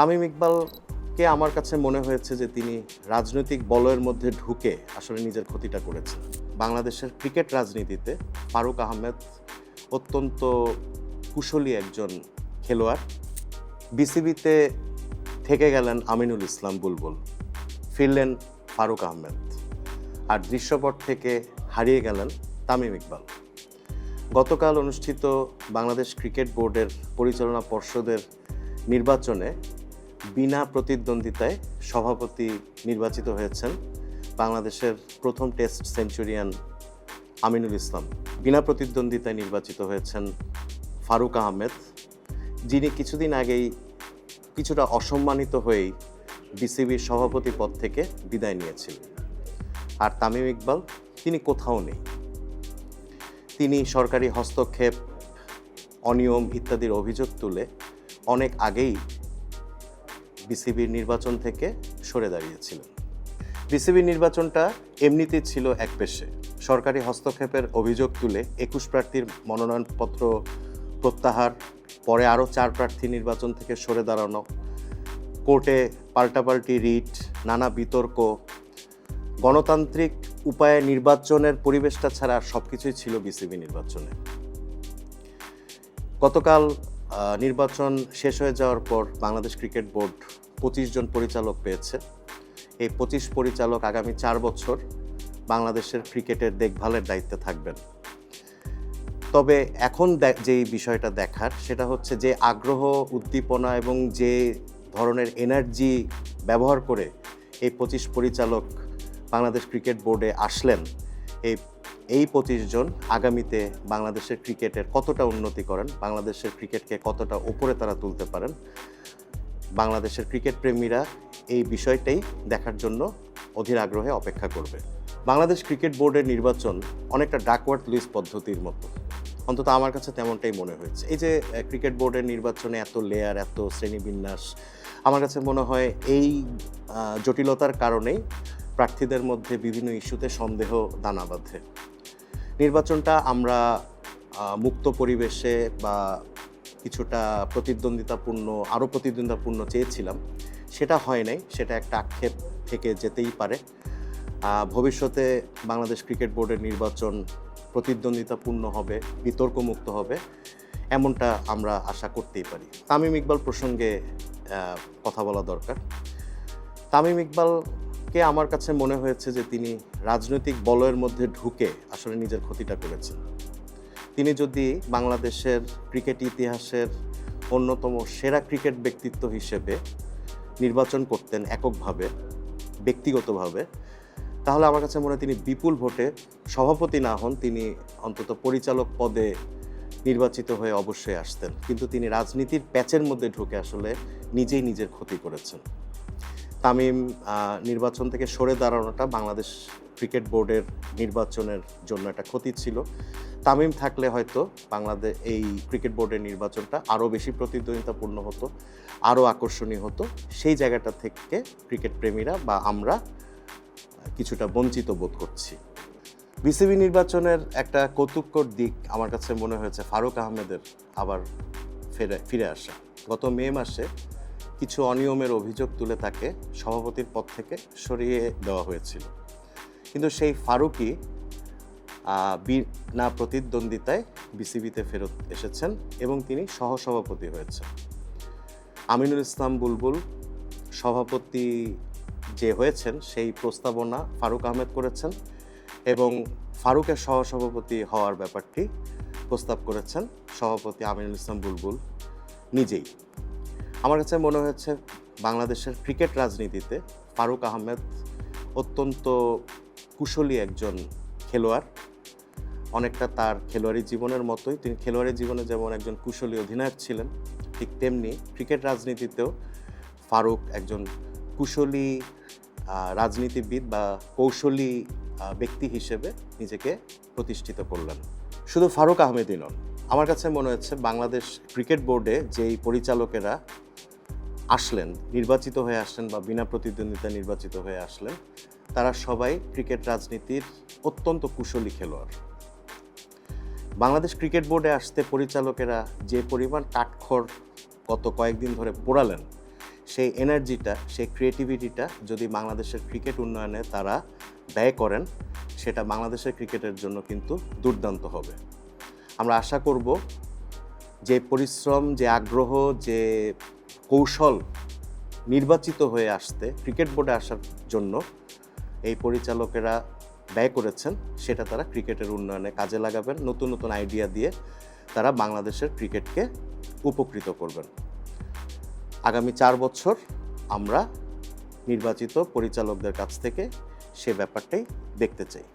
তামিম ইকবালকে আমার কাছে মনে হয়েছে যে তিনি রাজনৈতিক বলয়ের মধ্যে ঢুকে আসলে নিজের ক্ষতিটা করেছেন। বাংলাদেশের ক্রিকেট রাজনীতিতে ফারুক আহমেদ অত্যন্ত কুশলী একজন খেলোয়াড়। বিসিবিতে থেকে গেলেন আমিনুল ইসলাম বুলবুল, ফিরলেন ফারুক আহমেদ আর দৃশ্যপট থেকে হারিয়ে গেলেন তামিম ইকবাল। গতকাল অনুষ্ঠিত বাংলাদেশ ক্রিকেট বোর্ডের পরিচালনা পর্ষদের নির্বাচনে বিনা প্রতিদ্বন্দ্বিতায় সভাপতি নির্বাচিত হয়েছেন বাংলাদেশের প্রথম টেস্ট সেঞ্চুরিয়ান আমিনুল ইসলাম। বিনা প্রতিদ্বন্দ্বিতায় নির্বাচিত হয়েছেন ফারুক আহমেদ, যিনি কিছুদিন আগেই কিছুটা অসম্মানিত হয়েই বিসিবির সভাপতি পদ থেকে বিদায় নিয়েছিলেন। আর তামিম ইকবাল, তিনি কোথাও নেই। তিনি সরকারি হস্তক্ষেপ, অনিয়ম ইত্যাদির অভিযোগ তুলে অনেক আগেই বিসিবির নির্বাচন থেকে সরে দাঁড়িয়েছিলেন। বিসিবির নির্বাচনটা এমনিতেই ছিল এক পেশে। সরকারি হস্তক্ষেপের অভিযোগ তুলে একুশ প্রার্থীর মনোনয়নপত্র প্রত্যাহার, পরে আরও চার প্রার্থী নির্বাচন থেকে সরে দাঁড়ানো, কোর্টে পাল্টাপাল্টি রিট, নানা বিতর্ক, গণতান্ত্রিক উপায়ে নির্বাচনের পরিবেশটা ছাড়া সব কিছুই ছিল বিসিবি নির্বাচনে। গতকাল নির্বাচন শেষ হয়ে যাওয়ার পর বাংলাদেশ ক্রিকেট বোর্ড পঁচিশ জন পরিচালক পেয়েছে। এই পঁচিশ পরিচালক আগামী চার বছর বাংলাদেশের ক্রিকেটের দেখভালের দায়িত্বে থাকবেন। তবে এখন যেই বিষয়টা দেখার, সেটা হচ্ছে যে আগ্রহ, উদ্দীপনা এবং যে ধরনের এনার্জি ব্যবহার করে এই পঁচিশ পরিচালক বাংলাদেশ ক্রিকেট বোর্ডে আসলেন, এই এই পঁচিশ জন আগামীতে বাংলাদেশের ক্রিকেটের কতটা উন্নতি করেন, বাংলাদেশের ক্রিকেটকে কতটা ওপরে তারা তুলতে পারেন বাংলাদেশের ক্রিকেট প্রেমীরা এই বিষয়টাই দেখার জন্য অধীর আগ্রহে অপেক্ষা করবে। বাংলাদেশ ক্রিকেট বোর্ডের নির্বাচন অনেকটা ডাকওয়ার্ড লুইস পদ্ধতির মতো। অন্তত আমার কাছে তেমনটাই মনে হয়েছে। এই যে ক্রিকেট বোর্ডের নির্বাচনে এত লেয়ার এত শ্রেণীবিন্যাস, আমার কাছে মনে হয় এই জটিলতার কারণেই প্রার্থীদের মধ্যে বিভিন্ন ইস্যুতে সন্দেহ দানা বাঁধে। নির্বাচনটা আমরা মুক্ত পরিবেশে বা কিছুটা প্রতিদ্বন্দ্বিতাপূর্ণ, আরও প্রতিদ্বন্দ্বিতাপূর্ণ চেয়েছিলাম। সেটা হয় নাই, সেটা একটা আক্ষেপ থেকে যেতেই পারে। ভবিষ্যতে বাংলাদেশ ক্রিকেট বোর্ডের নির্বাচন প্রতিদ্বন্দ্বিতাপূর্ণ হবে, বিতর্কমুক্ত হবে, এমনটা আমরা আশা করতেই পারি। তামিম ইকবাল প্রসঙ্গে কথা বলা দরকার। তামিম ইকবালকে আমার কাছে মনে হয়েছে যে তিনি রাজনৈতিক বলয়ের মধ্যে ঢুকে আসলে নিজের ক্ষতিটা করেছেন। তিনি যদি বাংলাদেশের ক্রিকেট ইতিহাসের অন্যতম সেরা ক্রিকেট ব্যক্তিত্ব হিসেবে নির্বাচন করতেন এককভাবে, ব্যক্তিগতভাবে, তাহলে আমার কাছে মনে হয় তিনি বিপুল ভোটে সভাপতি না হন, তিনি অন্তত পরিচালক পদে নির্বাচিত হয়ে অবশ্যই আসতেন। কিন্তু তিনি রাজনীতির প্যাচের মধ্যে ঢুকে আসলে নিজেই নিজের ক্ষতি করেছেন। তামিম নির্বাচন থেকে সরে দাঁড়ানোটা বাংলাদেশ ক্রিকেট বোর্ডের নির্বাচনের জন্য একটা ক্ষতি ছিল। তামিম থাকলে হয়তো বাংলাদেশ এই ক্রিকেট বোর্ডের নির্বাচনটা আরও বেশি প্রতিদ্বন্দ্বিতাপূর্ণ হতো, আরও আকর্ষণীয় হতো। সেই জায়গাটা থেকে ক্রিকেট প্রেমীরা বা আমরা কিছুটা বঞ্চিত বোধ করছি। বিসিবি নির্বাচনের একটা কৌতুককর দিক আমার কাছে মনে হয়েছে, ফারুক আহমেদের আবার ফিরে ফিরে আসা। গত মে মাসে কিছু অনিয়মের অভিযোগ তুলে তাকে সভাপতির পদ থেকে সরিয়ে দেওয়া হয়েছিল। কিন্তু সেই ফারুকই বিনা প্রতিদ্বন্দ্বিতায় বিসিবিতে ফেরত এসেছেন এবং তিনি সহসভাপতি হয়েছেন। আমিনুল ইসলাম বুলবুল সভাপতি যে হয়েছেন, সেই প্রস্তাবনা ফারুক আহমেদ করেছেন এবং ফারুকের সহসভাপতি হওয়ার ব্যাপারটি প্রস্তাব করেছেন সভাপতি আমিনুল ইসলাম বুলবুল নিজেই। আমার কাছে মনে হয়েছে বাংলাদেশের ক্রিকেট রাজনীতিতে ফারুক আহমেদ অত্যন্ত কুশলী একজন খেলোয়াড়। অনেকটা তার খেলোয়াড়ি জীবনের মতোই। তিনি খেলোয়াড়ি জীবনে যেমন একজন কুশলী অধিনায়ক ছিলেন, ঠিক তেমনি ক্রিকেট রাজনীতিতেও ফারুক একজন কুশলী রাজনীতিবিদ বা কৌশলী ব্যক্তি হিসেবে নিজেকে প্রতিষ্ঠিত করলেন। শুধু ফারুক আহমেদই নন, আমার কাছে মনে হচ্ছে বাংলাদেশ ক্রিকেট বোর্ডে যেই পরিচালকেরা আসলেন, নির্বাচিত হয়ে আসলেন বা বিনা প্রতিদ্বন্দ্বিতা নির্বাচিত হয়ে আসলেন, তারা সবাই ক্রিকেট রাজনীতির অত্যন্ত কুশলী খেলোয়াড়। বাংলাদেশ ক্রিকেট বোর্ডে আসতে পরিচালকেরা যে পরিমাণ কাঠখড় গত কয়েকদিন ধরে পোড়ালেন, সেই এনার্জিটা সেই ক্রিয়েটিভিটিটা যদি বাংলাদেশের ক্রিকেট উন্নয়নে তারা ব্যয় করেন, সেটা বাংলাদেশের ক্রিকেটের জন্য কিন্তু দুর্দান্ত হবে। আমরা আশা করব যে পরিশ্রম, যে আগ্রহ, যে কৌশল নির্বাচিত হয়ে আসতে ক্রিকেট বোর্ডে আসার জন্য এই পরিচালকেরা ব্যয় করেছেন, সেটা তারা ক্রিকেটের উন্নয়নে কাজে লাগাবেন, নতুন নতুন আইডিয়া দিয়ে তারা বাংলাদেশের ক্রিকেটকে উপকৃত করবেন। আগামী চার বছর আমরা নির্বাচিত পরিচালকদের কাছ থেকে সে ব্যাপারটাই দেখতে চাই।